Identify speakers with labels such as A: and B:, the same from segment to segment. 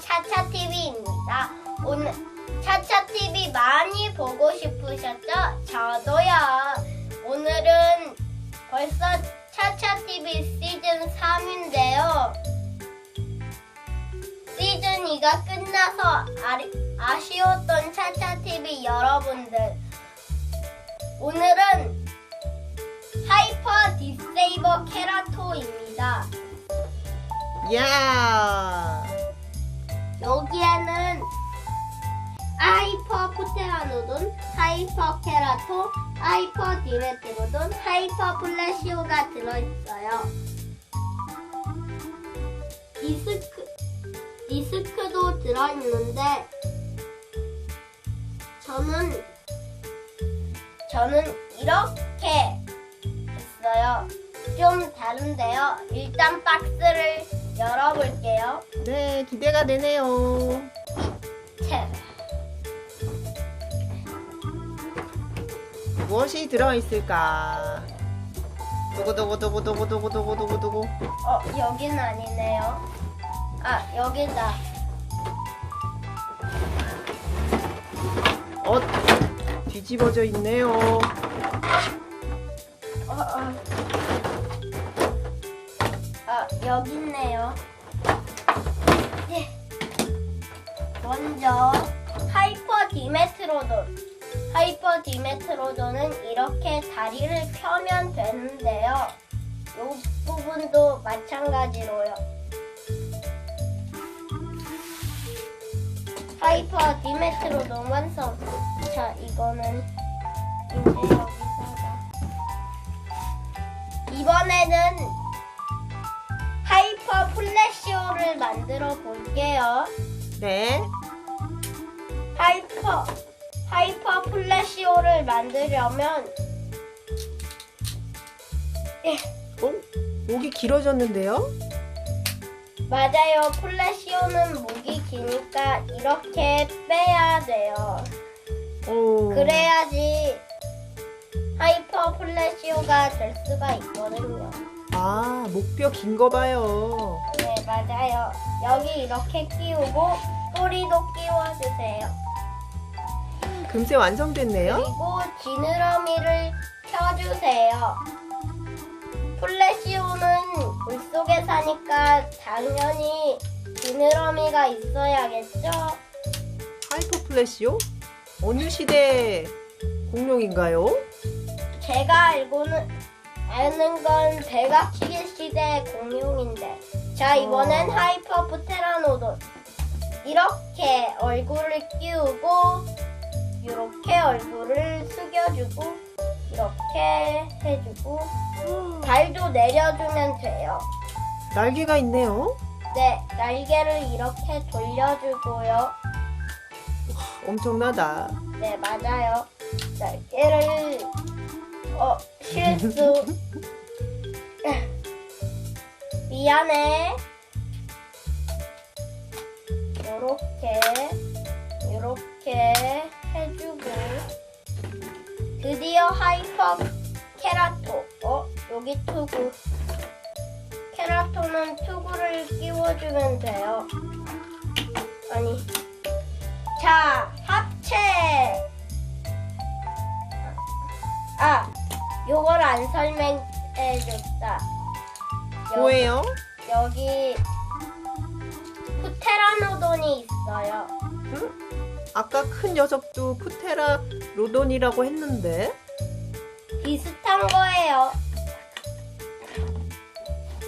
A: 차차TV입니다. 오늘 차차TV 많이 보고 싶으셨죠? 저도요. 오늘은 벌써 차차TV 시즌 3인데요. 시즌 2가 끝나서 아리- 아쉬웠던 차차TV 여러분들. 오늘은 하이퍼 디세이버 케라토입니다. 야여 포테라노돈, 하이퍼 케라토, 하이퍼 디메트로돈, 하이퍼 플래시오가 들어있어요. 디스크, 디스크도 들어있는데, 저는, 저는 이렇게 했어요. 좀 다른데요. 일단 박스를 열어볼게요.
B: 네, 기대가 되네요.
A: 채.
B: 무엇이 들어있을까? 두구두구두구두구두구두구두구.
A: 어, 여긴 아니네요. 아, 여기다.
B: 어, 뒤집어져 있네요.
A: 어, 어. 아, 여기 있네요. 예. 먼저, 하이퍼 디메트로돈. 하이퍼 디메트로돈은 이렇게 다리를 펴면 되는데요. 이 부분도 마찬가지로요. 하이퍼 디메트로돈 완성. 자, 이거는 이제 여기다가. 이번에는 하이퍼 플래시오를 만들어 볼게요.
B: 네,
A: 하이퍼 플래시오를 만들려면 예,
B: 어? 목이 길어졌는데요?
A: 맞아요. 플래시오는 목이 기니까 이렇게 빼야 돼요.
B: 오.
A: 그래야지 하이퍼 플래시오가 될 수가 있거든요.
B: 아, 목뼈 긴 거 봐요.
A: 네, 맞아요. 여기 이렇게 끼우고 꼬리도 끼워주세요.
B: 금세 완성됐네요.
A: 그리고 지느러미를 켜주세요. 플래시오는 물속에 사니까 당연히 지느러미가 있어야겠죠?
B: 하이퍼 플래시요? 어느 시대 공룡인가요?
A: 제가 알고는 아는 건 백악기계 시대 공룡인데 자 이번엔
B: 어.
A: 하이퍼 프테라노돈 이렇게 얼굴을 끼우고 이렇게 얼굴을 숙여주고 이렇게 해주고 발도 내려주면 돼요.
B: 날개가 있네요.
A: 네 날개를 이렇게 돌려주고요.
B: 엄청나다.
A: 네 맞아요. 날개를 어 실수. 미안해. 요렇게 요렇게 하이퍼 케라토 어 여기 투구. 케라토는 투구를 끼워주면 돼요. 아니. 자 합체. 아 요걸 안 설명해줬다.
B: 뭐예요?
A: 여기 프테라노돈이 있어요.
B: 아까 큰 녀석도 푸테라 로돈이라고 했는데
A: 비슷한 거예요.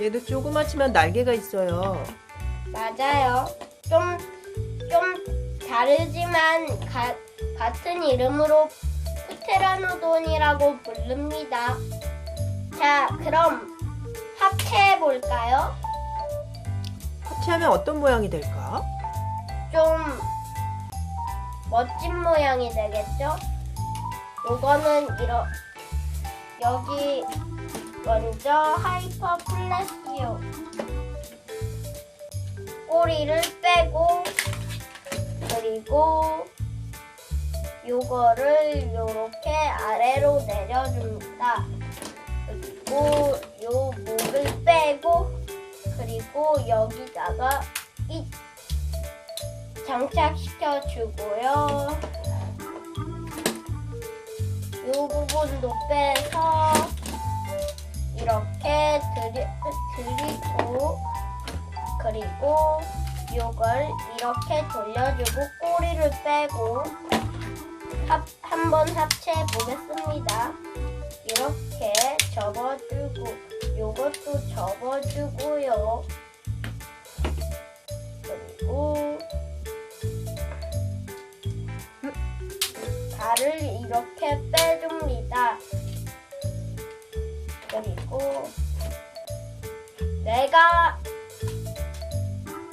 B: 얘도 조그맣지만 날개가 있어요.
A: 맞아요. 좀, 좀 다르지만 가- 같은 이름으로 프테라노돈이라고 부릅니다. 자, 그럼 합체해 볼까요?
B: 합체하면 어떤 모양이 될까?
A: 좀 멋진 모양이 되겠죠? 요거는 이러 여기 먼저 하이퍼 플래시오 꼬리를 빼고 그리고 요거를 요렇게 아래로 내려줍니다. 그리고 요 목을 빼고 그리고 여기다가 이 장착시켜 주고요. 부분도 빼서 이렇게 드리, 드리고 그리고 이걸 이렇게 돌려주고 꼬리를 빼고 합, 한번 합체해 보겠습니다. 이렇게 접어주고 요것도 접어주고요. 그리고 발을 이렇게 빼 그리고 내가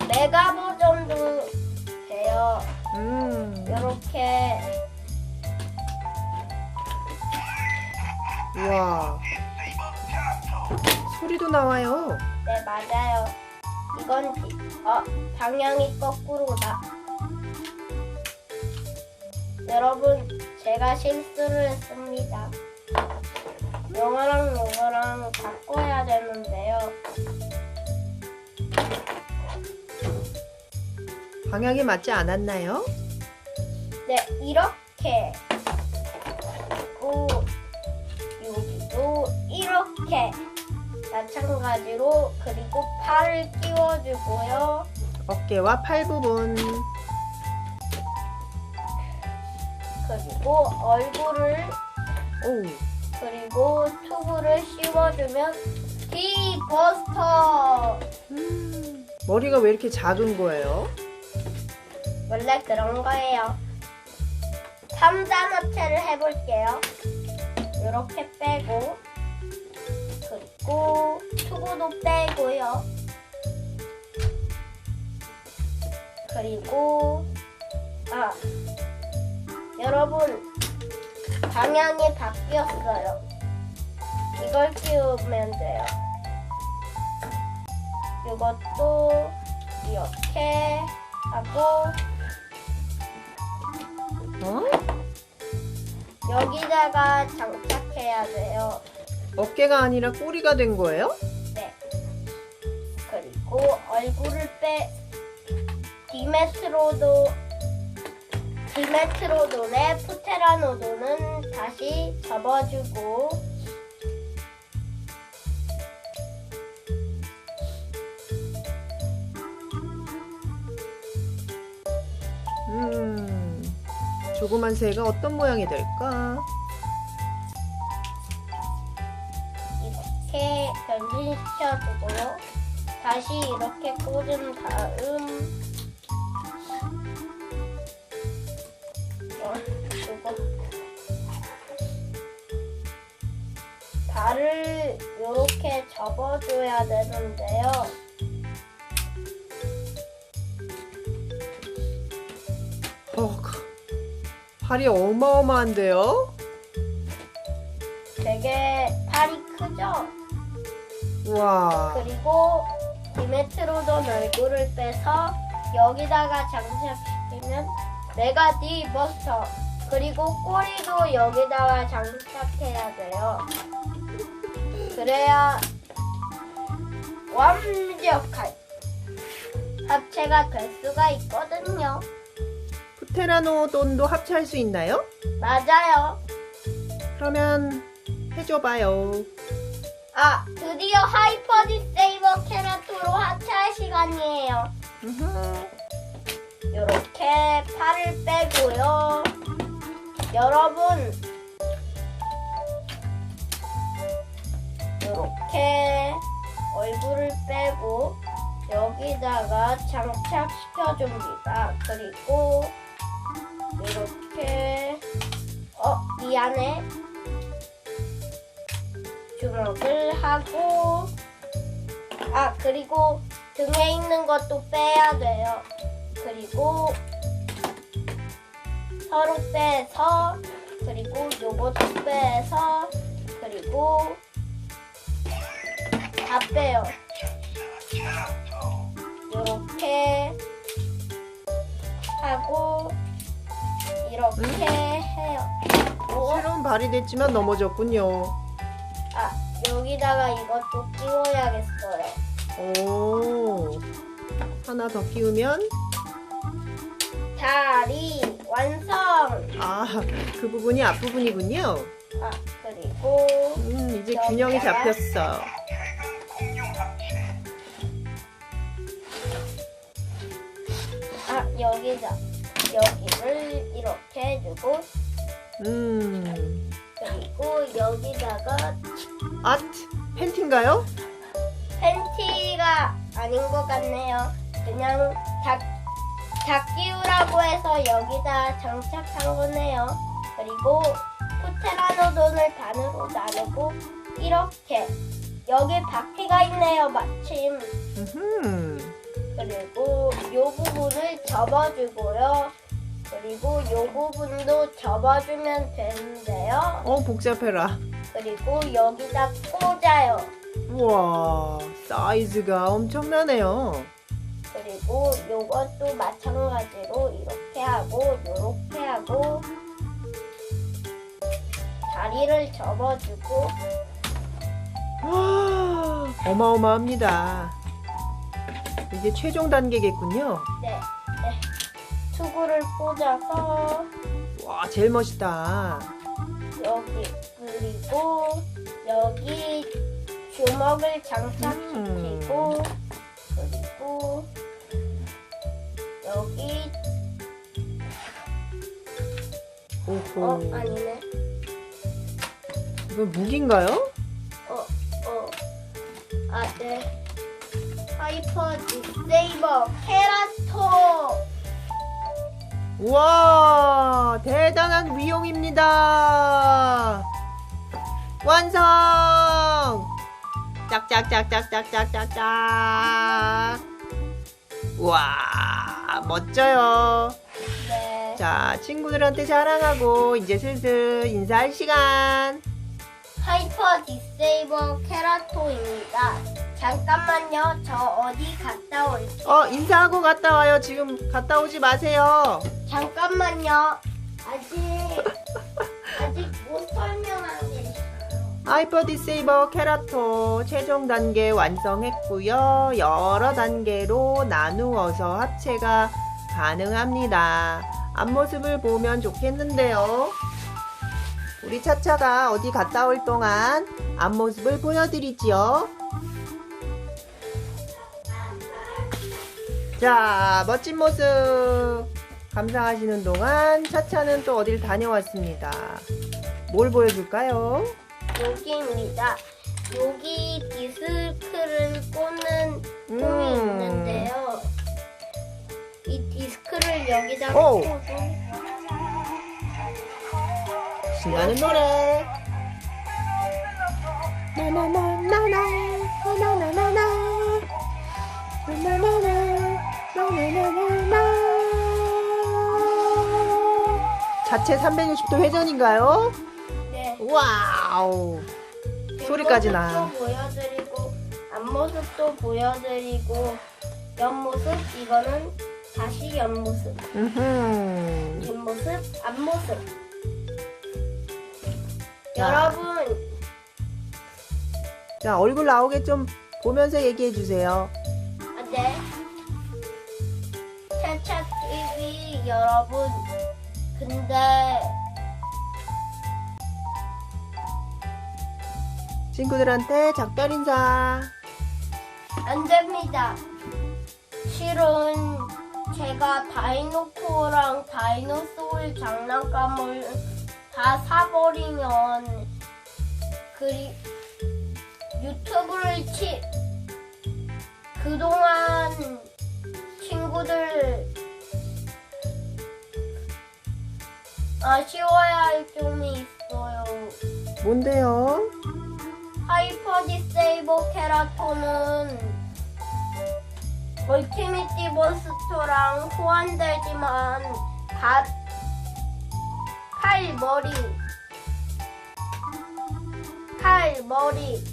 A: 메가 버전도 돼요.
B: 음,
A: 이렇게
B: 우와. 소리도 나와요.
A: 네 맞아요. 이건 디- 어 방향이 거꾸로다. 여러분 제가 실수를 했습니다. 영어랑 영어랑 바꿔야 되는데요.
B: 방향이 맞지 않았나요?
A: 네 이렇게 그리고 여기도 이렇게 마찬가지로 그리고 팔을 끼워주고요.
B: 어깨와 팔 부분.
A: 그리고 얼굴을
B: 오,
A: 그리고 튜브를 씌워주면 디버스터!
B: 음, 머리가 왜 이렇게 작은 거예요?
A: 원래 그런 거예요. 3단 합체를 해볼게요. 이렇게 빼고 그리고 튜브도 빼고요. 그리고 아 여러분 방향이 바뀌었어요 이걸 끼우면 돼요 이것도 이렇게 하고
B: 어?
A: 여기다가 장착해야 돼요.
B: 어깨가 아니라 꼬리가 된 거예요?
A: 네. 그리고 얼굴을 빼 디메트로도 디메트로돈의 푸테라노돈은 다시 접어주고
B: 음, 조그만 새가 어떤 모양이 될까?
A: 이렇게 변신시켜주고요. 다시 이렇게 꽂은 다음 발을 이렇게 접어줘야 되는데요.
B: 어, 팔이 어마어마한데요?
A: 되게 팔이 크죠?
B: 우와,
A: 그리고 디메트로돈 얼굴을 빼서 여기다가 장착시키면 내가 디버스터 그리고 꼬리도 여기다가 장착해야 돼요. 그래야 완벽한 합체가 될 수가 있거든요.
B: 프테라노 돈도 합체할 수 있나요?
A: 맞아요.
B: 그러면 해줘봐요.
A: 아, 드디어 하이퍼 디세이버 캐라토로 합체할 시간이에요. 이렇게 팔을 빼고요. 여러분, 이렇게 얼굴을 빼고 여기다가 장착시켜 줍니다. 그리고 이렇게 어 미안해 주먹을 하고 아 그리고 등에 있는 것도 빼야 돼요. 그리고 서로 빼서 그리고 요것도 빼서 그리고 다 빼요. 요렇게 하고 이렇게 해요. 오,
B: 새로운 발이 됐지만 넘어졌군요.
A: 아 여기다가 이것도 끼워야겠어요.
B: 오, 하나 더 끼우면
A: 다리 완성.
B: 아, 그 부분이 앞부분이군요.
A: 아 그리고
B: 음, 이제 균형이 잡혔어.
A: 아 여기다 여기를 이렇게 해주고
B: 음,
A: 그리고 여기다가
B: 아트 팬티인가요?
A: 팬티가 아닌 것 같네요. 그냥 닭, 닭기우라고 해서 여기다 장착한 거네요. 그리고 포테라노돈을 반으로 나누고 이렇게 여기 바퀴가 있네요. 마침.
B: 음,
A: 그리고 요 부분을 접어주고요. 그리고 요 부분도 접어주면 되는데요.
B: 어, 복잡해라.
A: 그리고 여기다 꽂아요.
B: 우와, 사이즈가 엄청나네요.
A: 그리고 요것도 마찬가지로 이렇게 하고 요렇게 하고 다리를 접어주고
B: 와, 어마어마합니다. 이제 최종 단계겠군요.
A: 네, 네. 투구를 꽂아서
B: 와, 제일 멋있다.
A: 여기 그리고 여기 주먹을 장착시키고 그리고 여기
B: 오호.
A: 어 아니네
B: 이건 무기인가요?
A: 어, 어. 아, 네. 하이퍼 디세이버 케라토.
B: 우와, 대단한 위용입니다. 완성! 짝짝짝짝짝짝짝짝. 우와, 멋져요.
A: 네.
B: 자, 친구들한테 자랑하고 이제 슬슬 인사할 시간.
A: 하이퍼 디세이버 케라토입니다. 잠깐만요. 저 어디 갔다 올게요.
B: 어, 인사하고 갔다 와요. 지금 갔다 오지 마세요.
A: 잠깐만요. 아직 아직 못 설명한 게 있어요.
B: 하이퍼 디세이버 케라토 최종 단계 완성했고요. 여러 단계로 나누어서 합체가 가능합니다. 앞모습을 보면 좋겠는데요. 우리 차차가 어디 갔다 올 동안 앞모습을 보여드리지요. 자, 멋진 모습 감상하시는 동안 차차는 또 어딜 다녀왔습니다. 뭘 보여줄까요?
A: 여기입니다. 여기 디스크를 꽂는
B: 음.
A: 있는데요. 이 디스크를 여기다
B: 오.
A: 꽂고
B: 신나는 노래. 나나나나나 나나나나 자체 360도 회전인가요?
A: 네.
B: 와우 소리까지 나.
A: 보여드리고 앞모습도 보여드리고 옆모습 이거는 다시 옆모습
B: 음흠.
A: 뒷모습 앞모습
B: 자.
A: 여러분
B: 자 얼굴 나오게 좀 보면서 얘기해 주세요.
A: 네 차차 TV 여러분 근데
B: 친구들한테 작별 인사.
A: 안 됩니다. 실은 제가 다이노코랑 다이노소울 장난감을 다 사버리면 그리 유튜브를 치 그동안 친구들 아쉬워야 할 점이 있어요.
B: 뭔데요?
A: 하이퍼 디세이버 케라토는 멀티미티 버스터랑 호환되지만 다, 팔, 머리 팔, 머리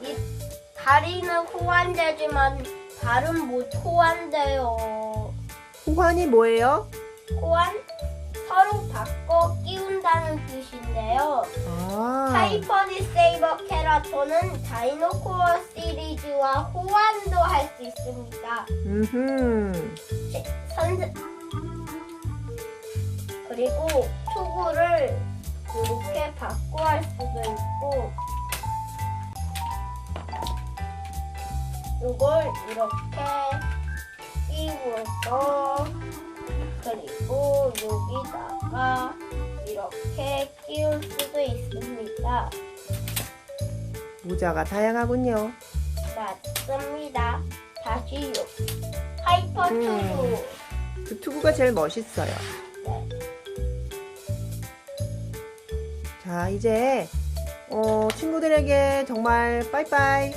A: 이 다리는 호환되지만 발은 못 호환돼요
B: 호환이 뭐예요?
A: 호환? 서로 바꿔 끼운다는 뜻인데요
B: 아.
A: 하이퍼 디세이버 케라토는 다이노코어 시리즈와 호환도 할 수 있습니다.
B: 음흠.
A: 시- 선생 그리고 투구를 이렇게 바꿔 할 수도 있고 이걸 이렇게 끼워서 그리고 여기다가 이렇게 끼울 수도 있습니다.
B: 모자가 다양하군요.
A: 맞습니다. 다시요. 하이퍼
B: 음.
A: 투구.
B: 그 투구가 제일 멋있어요.
A: 네.
B: 자, 이제 어, 친구들에게 정말 빠이빠이.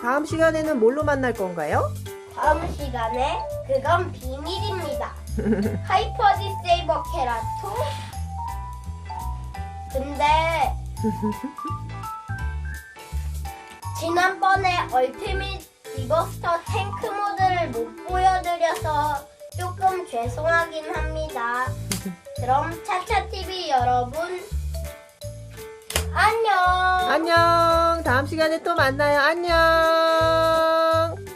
B: 다음 시간에는 뭘로 만날 건가요?
A: 다음 시간에 그건 비밀입니다. 하이퍼 디세이버 케라토. 근데 지난번에 얼티밋 리버스터 탱크 모드를 못 보여드려서 조금 죄송하긴 합니다. 그럼 차차TV 여러분 안녕.
B: 안녕. 다음 시간에 또 만나요. 안녕.